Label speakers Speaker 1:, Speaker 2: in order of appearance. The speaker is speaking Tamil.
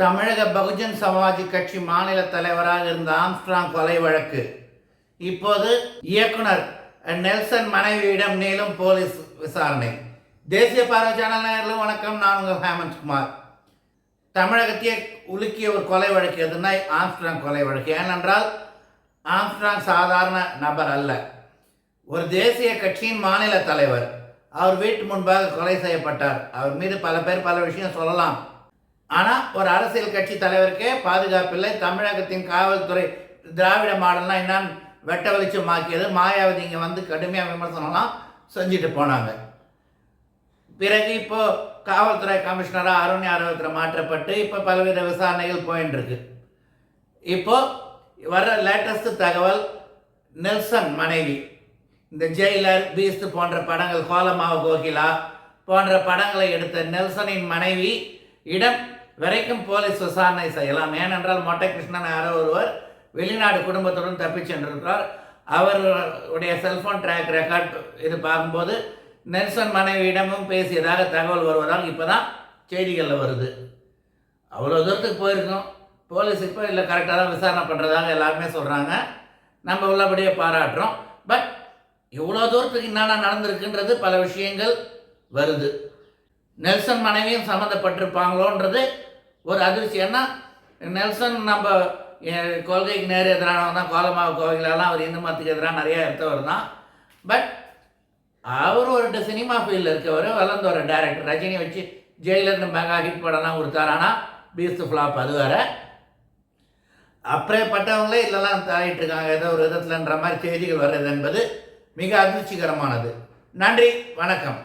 Speaker 1: தமிழக பகுஜன் சமாஜ் கட்சி மாநில தலைவராக இருந்த ஆம்ஸ்ட்ராங் கொலை வழக்கு. இப்போது இயக்குனர் நெல்சன் மனைவியிடம் மேலும் போலீஸ் விசாரணை. தேசிய பார்வை சேனல் நேரில் வணக்கம். நான் உங்கள் ஹேமந்த் குமார். தமிழகத்தையே உலுக்கிய ஒரு கொலை வழக்கு எதுனா ஆம்ஸ்ட்ராங் கொலை வழக்கு. ஏனென்றால் ஆம்ஸ்ட்ராங் சாதாரண நபர் அல்ல. ஒரு தேசிய கட்சியின் மாநில தலைவர் அவர் வீட்டு முன்பாக கொலை செய்யப்பட்டார். அவர் மீது பல பேர் பல விஷயம் சொல்லலாம். ஆனால் ஒரு அரசியல் கட்சி தலைவருக்கே பாதுகாப்பில்லை தமிழகத்தின் காவல்துறை திராவிட மாடல்லாம் என்னன்னு வெட்ட வெளிச்சமாக்கியது. மாயாவதி இங்கே வந்து கடுமையாக விமர்சனம்லாம் செஞ்சுட்டு போனாங்க. பிறகு இப்போது காவல்துறை கமிஷனராக அருண் ஆரோக்கியத்தில் மாற்றப்பட்டு இப்போ பல்வேறு விசாரணைகள் போயின்னு இருக்கு வர்ற லேட்டஸ்ட் தகவல் நெல்சன் மனைவி இந்த ஜெயிலர் பீஸ்ட் போன்ற படங்கள் கோலமாவ கோகிலா போன்ற படங்களை எடுத்த நெல்சனின் மனைவி இடம் வரைக்கும் போலீஸ் விசாரணை செய்யலாம். ஏனென்றால் மொட்டை கிருஷ்ணன் யாரோ ஒருவர் வெளிநாடு குடும்பத்துடன் தப்பிச் சென்றிருக்கிறார். அவருடைய செல்போன் ட்ராக் ரெக்கார்ட் இது பார்க்கும்போது நெல்சன் மனைவியிடமும் பேசியதாக தகவல் வருவதால் இப்போ தான் செய்திகளில் வருது. அவ்வளோ தூரத்துக்கு போயிருக்கோம். போலீஸ் இப்போ இல்லை கரெக்டாக தான் விசாரணை பண்ணுறதாக எல்லாருமே சொல்கிறாங்க நம்ம உள்ளபடியே பாராட்டுறோம். பட் இவ்வளோ தூரத்துக்கு என்னென்ன நடந்திருக்குன்றது பல விஷயங்கள் வருது. நெல்சன் மனைவியும் சம்மந்தப்பட்டிருப்பாங்களோன்றது ஒரு அதிர்ச்சி ஏன்னா நெல்சன் நம்ம கொள்கைக்கு நேர் எதிரானவன் தான் கோலமாவு கோவிலெல்லாம் அவர் இந்து மதத்துக்கு எதிராக நிறைய எடுத்தவர் தான். பட் அவர் ஒரு சினிமா ஃபீல்டில் இருக்கவர் வளர்ந்த ஒரு டைரக்டர் ரஜினி வச்சு ஜெயிலர்னு மெகா ஹிட் படம்லாம் கொடுத்தார். ஆனால் பீஸ்ட் ஃப்ளாப் அது வேற. அப்படியேப்பட்டவங்களே இல்லைலாம் தாயிட்டு இருக்காங்க. ஏதோ ஒரு விதத்துலன்ற மாதிரி செய்திகள் வர்றது என்பது மிக அதிர்ச்சிகரமானது. நன்றி வணக்கம்.